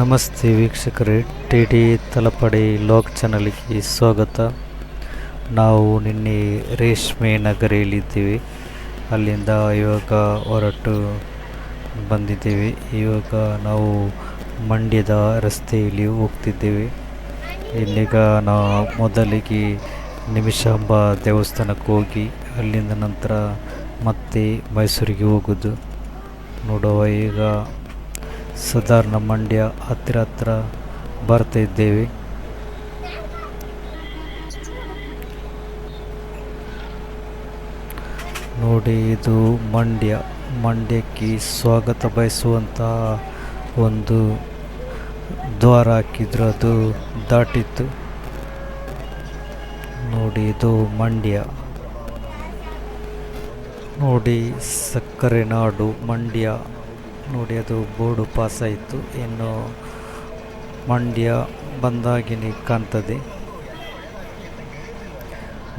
ನಮಸ್ತೆ ವೀಕ್ಷಕರೇ T D ತಲಪಡಿ Lok ಚಾನಲ್ಗೆ ಸ್ವಾಗತ. ನಾವು ನಿನ್ನೆ ರೇಷ್ಮೆ ನಗರಿಯಲ್ಲಿದ್ದೀವಿ ಅಲ್ಲಿಂದ ಇವಾಗ ಹೊರಟು ಬಂದಿದ್ದೀವಿ. ಇವಾಗ ನಾವು ಮಂಡ್ಯದ ರಸ್ತೆಯಲ್ಲಿ ಹೋಗ್ತಿದ್ದೀವಿ. ಇಲ್ಲಿಗ ನಾವು ಮೊದಲಿಗೆ ನಿಮಿಷಾಂಬ ದೇವಸ್ಥಾನಕ್ಕೆ ಹೋಗಿ, ಅಲ್ಲಿಂದ ನಂತರ ಮತ್ತೆ ಮೈಸೂರಿಗೆ ಹೋಗೋದು. ನೋಡುವ ಈಗ ಸಾಧಾರಣ ಮಂಡ್ಯ ಹತ್ತಿರ ಹತ್ತಿರ ಬರ್ತಾ ಇದ್ದೇವೆ. ನೋಡಿ, ಇದು ಮಂಡ್ಯ. ಮಂಡ್ಯಕ್ಕೆ ಸ್ವಾಗತ ಬಯಸುವಂತಹ ಒಂದು ದ್ವಾರ ಹಾಕಿದ್ರು, ಅದು ದಾಟಿತ್ತು. ನೋಡಿ, ಇದು ಮಂಡ್ಯ. ನೋಡಿ, ಸಕ್ಕರೆ ನಾಡು, ಮಂಡ್ಯ. ನೋಡಿ ಅದು ಬೋರ್ಡು ಆಯಿತು ಇನ್ನು ಮಂಡ್ಯ ಬಂದಾಗಿನಿ ಕಾಣ್ತದೆ.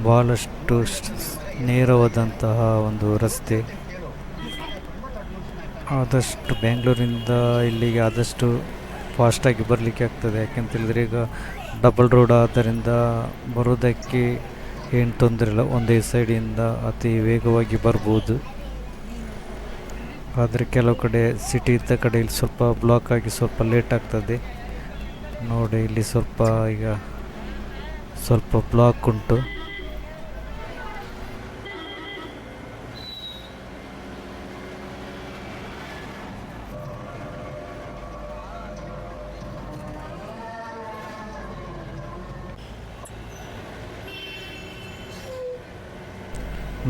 ಭಾಳಷ್ಟು ನೇರವಾದಂತಹ ಒಂದು ರಸ್ತೆ. ಆದಷ್ಟು ಬೆಂಗಳೂರಿಂದ ಇಲ್ಲಿಗೆ ಆದಷ್ಟು ಫಾಸ್ಟಾಗಿ ಬರಲಿಕ್ಕೆ ಆಗ್ತದೆ. ಯಾಕೆಂತೇಳಿದ್ರೆ ಈಗ ಡಬಲ್ ರೋಡ್ ಆದ್ದರಿಂದ ಬರೋದಕ್ಕೆ ಏನು ತೊಂದರೆ ಇಲ್ಲ. ಒಂದೇ ಸೈಡಿಂದ ಅತಿ ವೇಗವಾಗಿ ಬರ್ಬೋದು. ಆದರೆ ಕೆಲವು ಕಡೆ ಸಿಟಿ ಇದ್ದ ಕಡೆ ಇಲ್ಲಿ ಸ್ವಲ್ಪ ಬ್ಲಾಕ್ ಆಗಿ ಸ್ವಲ್ಪ ಲೇಟ್ ಆಗ್ತದೆ. ನೋಡಿ, ಇಲ್ಲಿ ಸ್ವಲ್ಪ ಈಗ ಸ್ವಲ್ಪ ಬ್ಲಾಕ್ ಉಂಟು.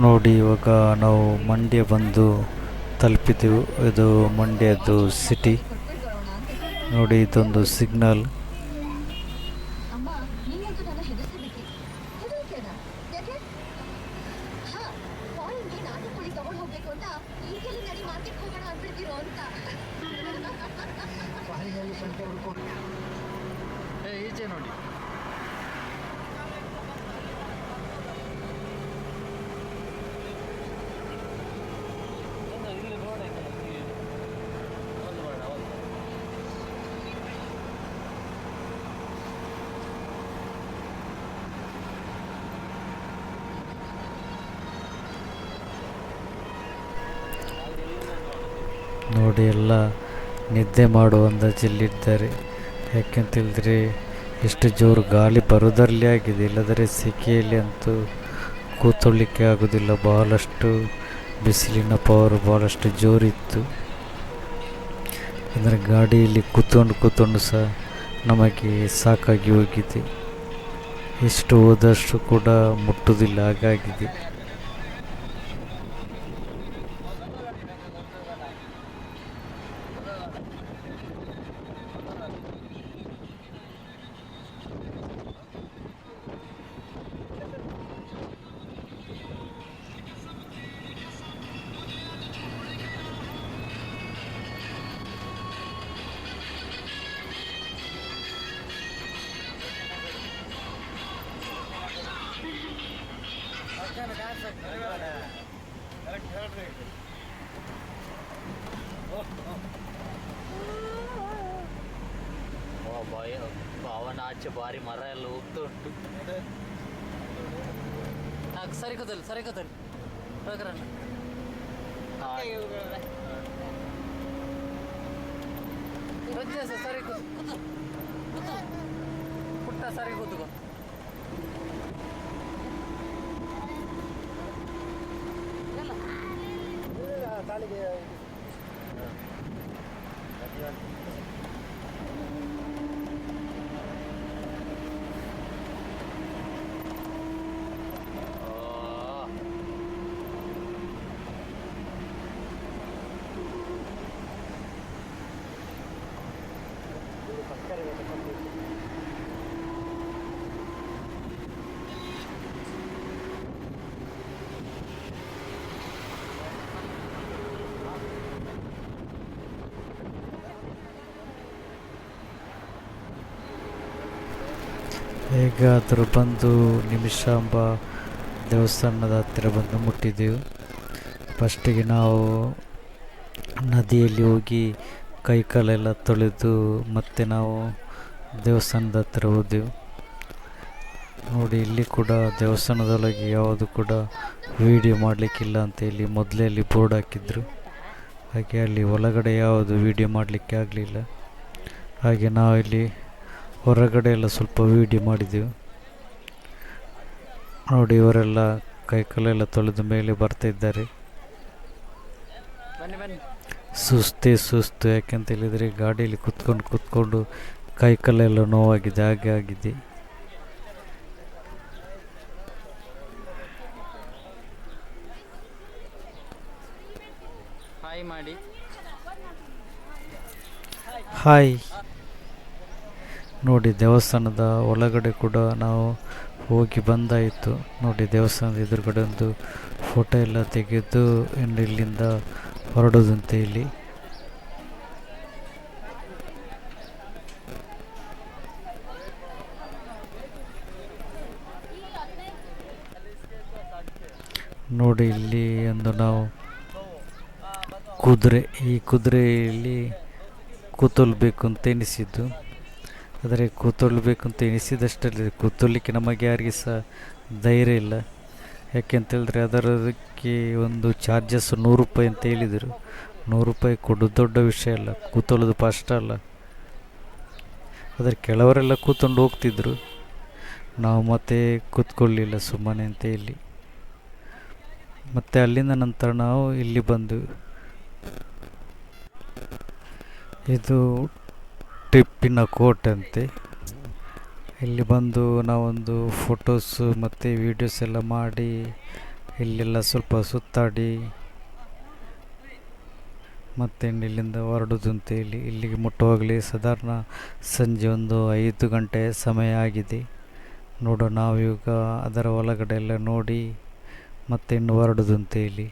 ನೋಡಿ, ಇವಾಗ ನಾವು ಮಂಡ್ಯ ಬಂದು ತಲುಪಿದೆವು. ಇದು ಮಂಡ್ಯದ್ದು ಸಿಟಿ ನೋಡಿ ಇದೊಂದು ಸಿಗ್ನಲ್ ಈಚೆ ನೀನಂತೂ ನೋಡಿ ಎಲ್ಲ ನಿದ್ದೆ ಜಿಲ್ಲಿದ್ದಾರೆ. ಯಾಕೆ ಯಾಕೆಂತೇಳಿದ್ರೆ ಎಷ್ಟು ಜೋರು ಗಾಳಿ ಬರೋದರಲ್ಲಿ ಆಗಿದೆ. ಇಲ್ಲದರೆ ಸೆಕೆಯಲ್ಲಿ ಅಂತೂ ಕೂತ್ಕೊಳ್ಳಿಕ್ಕೆ ಆಗೋದಿಲ್ಲ. ಬಹಳಷ್ಟು ಬಿಸಿಲಿನ ಪವರ್ ಭಾಳಷ್ಟು ಜೋರಿತ್ತು. ಅಂದರೆ ಗಾಡಿಯಲ್ಲಿ ಕೂತ್ಕೊಂಡು ಕೂತ್ಕೊಂಡು ಸಹ ನಮಗೆ ಸಾಕಾಗಿ ಹೋಗಿದೆ. ಎಷ್ಟು ಹೋದಷ್ಟು ಕೂಡ ಮುಟ್ಟುವುದಿಲ್ಲ ಹಾಗಾಗಿದೆ. ಭಯ ಅವನ ಆಚೆ ಬಾರಿ ಮರ ಎಲ್ಲ ಹೋಗ್ತಾ ಉಂಟು. ಹಾಕ್ ಸರಿ ಕೂತಲ್ಲಿ ಸರಿ ಕೂತಲ್ಲಿ ವ್ಯತ್ಯಾಸ ಸರಿ ಕೂತು ಪುಟ್ಟ ಸರಿ ಕೂತ್ಕೋ ಹೇಗಾದರೂ ಬಂದು ನಿಮಿಷಾಂಬ ದೇವಸ್ಥಾನದ ಹತ್ತಿರ ಬಂದು ಮುಟ್ಟಿದ್ದೆವು ಫಸ್ಟಿಗೆ ನಾವು ನದಿಯಲ್ಲಿ ಹೋಗಿ ಕೈ ಕಾಲೆಲ್ಲ ತೊಳೆದು ಮತ್ತೆ ನಾವು ದೇವಸ್ಥಾನದ ಹತ್ತಿರ ಹೋದೆವು. ನೋಡಿ, ಇಲ್ಲಿ ಕೂಡ ದೇವಸ್ಥಾನದೊಳಗೆ ಯಾವುದು ಕೂಡ ವೀಡಿಯೋ ಮಾಡಲಿಕ್ಕಿಲ್ಲ ಅಂತ ಹೇಳಿ ಮೊದಲೇ ಅಲ್ಲಿ ಬೋರ್ಡ್ ಹಾಕಿದ್ರು. ಹಾಗೆ ಅಲ್ಲಿ ಒಳಗಡೆ ಯಾವುದು ವೀಡಿಯೋ ಮಾಡಲಿಕ್ಕೆ ಆಗಲಿಲ್ಲ. ಹಾಗೆ ನಾವು ಇಲ್ಲಿ ಹೊರಗಡೆ ಎಲ್ಲ ಸ್ವಲ್ಪ ವೀಡಿಯೋ ಮಾಡಿದೆವು. ನೋಡಿ ಇವರೆಲ್ಲ ಕೈ ಕಲೆಲ್ಲ ತೊಳೆದು ಮೇಲೆ ಬರ್ತಿದ್ದಾರೆ ಸುಸ್ತೇ ಸುಸ್ತು ಯಾಕೆಂತ ಹೇಳಿದರೆ ಗಾಡಿಯಲ್ಲಿ ಕುತ್ಕೊಂಡು ಕುತ್ಕೊಂಡು ಕೈ ಕಲೆಲ್ಲ ನೋವಾಗಿದೆ ಹಾಗೆ ಆಗಿದೆ. ಹಾಯ್ ಮಾಡಿ ಹಾಯ್ ನೋಡಿ ದೇವಸ್ಥಾನದ ಒಳಗಡೆ ಕೂಡ ನಾವು ಹೋಗಿ ಬಂದಾಯಿತು. ನೋಡಿ ದೇವಸ್ಥಾನದ ಎದುರುಗಡೆ ಒಂದು ಫೋಟೋ ಎಲ್ಲ ತೆಗೆದು ಇನ್ನು ಇಲ್ಲಿಂದ ಹೊರಡೋದಂತೆ ಇಲ್ಲಿ. ನೋಡಿ ಇಲ್ಲಿ ಒಂದು ನಾವು ಕುದುರೆ. ಈ ಕುದುರೆಯಲ್ಲಿ ಕೂತಲ್ಬೇಕು ಅಂತ ಎನಿಸಿದ್ದು. ಆದರೆ ಕೂತೊಳ್ಳಬೇಕು ಅಂತ ಎನಿಸಿದಷ್ಟರಲ್ಲಿ ಕೂತೊಳ್ಲಿಕ್ಕೆ ನಮಗೆ ಯಾರಿಗೆ ಸಹ ಧೈರ್ಯ ಇಲ್ಲ. ಯಾಕೆಂತೇಳಿದ್ರೆ ಅದರದಕ್ಕೆ ಒಂದು ಚಾರ್ಜಸ್ ನೂರು ರೂಪಾಯಿ ಅಂತ ಹೇಳಿದರು. ನೂರು ರೂಪಾಯಿ ಕೊಡೋದು ದೊಡ್ಡ ವಿಷಯ ಅಲ್ಲ, ಕೂತೊಳ್ಳೋದು ಫಸ್ಟ್ ಅಲ್ಲ. ಆದರೆ ಕೆಲವರೆಲ್ಲ ಕೂತ್ಕೊಂಡು ಹೋಗ್ತಿದ್ರು. ನಾವು ಮತ್ತೆ ಕೂತ್ಕೊಳ್ಳಿಲ್ಲ ಸುಮ್ಮನೆ ಅಂತ ಹೇಳಿ. ಮತ್ತು ಅಲ್ಲಿಂದ ನಂತರ ನಾವು ಇಲ್ಲಿ ಬಂದು, ಇದು ಟಿಪ್ಪಿನ ಕೋಟ್ ಅಂತೆ. ಇಲ್ಲಿ ಬಂದು ನಾವೊಂದು ಫೋಟೋಸು ಮತ್ತು ವೀಡಿಯೋಸ್ ಎಲ್ಲ ಮಾಡಿ, ಇಲ್ಲೆಲ್ಲ ಸ್ವಲ್ಪ ಸುತ್ತಾಡಿ, ಮತ್ತೆ ಇಲ್ಲಿಂದ ಹೊರಡೋದು ಅಂತೇಳಿ ಇಲ್ಲಿಗೆ ಮುಟ್ಟುವಾಗಲಿ ಸಾಧಾರಣ ಸಂಜೆ ಒಂದು ಐದು ಗಂಟೆ ಸಮಯ ಆಗಿದೆ. ನೋಡು, ನಾವೀಗ ಅದರ ಒಳಗಡೆ ಎಲ್ಲ ನೋಡಿ ಮತ್ತೆ ಇನ್ನು ಹೊರಡೋದು ಅಂತೇಳಿ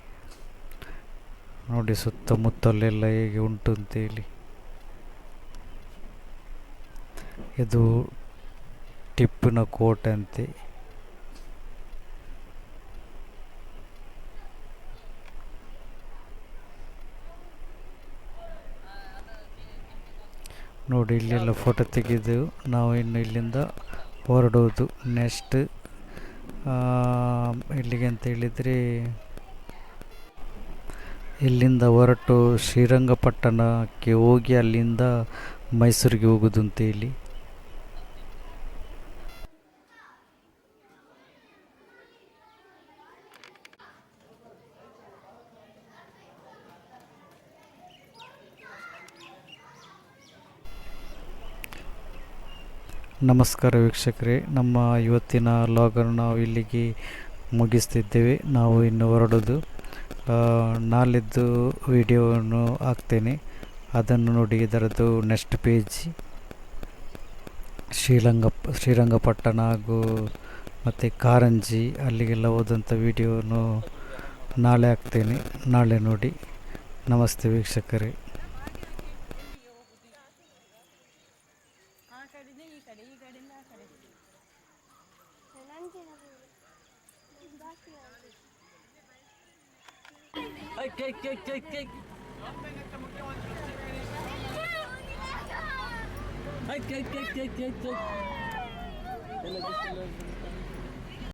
ನೋಡಿ ಸುತ್ತಮುತ್ತಲೆಲ್ಲ ಹೇಗೆ ಉಂಟು ಅಂತೇಳಿ ಇದು ಟಿಪ್ಪಿನ ಕೋಟ್ ಅಂತೆ. ನೋಡಿ, ಇಲ್ಲೆಲ್ಲ ಫೋಟೋ ತೆಗೆದು ನಾವು ಇನ್ನು ಇಲ್ಲಿಂದ ಹೊರಡೋದು. ನೆಕ್ಸ್ಟ್ ಇಲ್ಲಿಗೆ ಅಂತ ಹೇಳಿದರೆ ಇಲ್ಲಿಂದ ಹೊರಟು ಶ್ರೀರಂಗಪಟ್ಟಣಕ್ಕೆ ಹೋಗಿ ಅಲ್ಲಿಂದ ಮೈಸೂರಿಗೆ ಹೋಗೋದು ಅಂತ ನಮಸ್ಕಾರ ವೀಕ್ಷಕರೇ. ನಮ್ಮ ಇವತ್ತಿನ ಲಾಗನ್ನು ನಾವು ಇಲ್ಲಿಗೆ ಮುಗಿಸ್ತಿದ್ದೇವೆ. ನಾವು ಇನ್ನು ಹೊರಡೋದು ನಾಳಿದ್ದು ವಿಡಿಯೋವನ್ನು ಹಾಕ್ತೇನೆ. ಅದನ್ನು ನೋಡಿ ಇದರದ್ದು ನೆಕ್ಸ್ಟ್ ಪೇಜ್ ಶ್ರೀರಂಗ ಶ್ರೀರಂಗಪಟ್ಟಣ ಹಾಗೂ ಮತ್ತು ಕಾರಂಜಿ, ಅಲ್ಲಿಗೆಲ್ಲ ಹೋದಂಥ ವಿಡಿಯೋನು ನಾಳೆ ಹಾಕ್ತೇನೆ. ನಾಳೆ ನೋಡಿ. ನಮಸ್ತೆ ವೀಕ್ಷಕರೇ. Ek ek ek ek ek. Ek ek ek ek ek ek.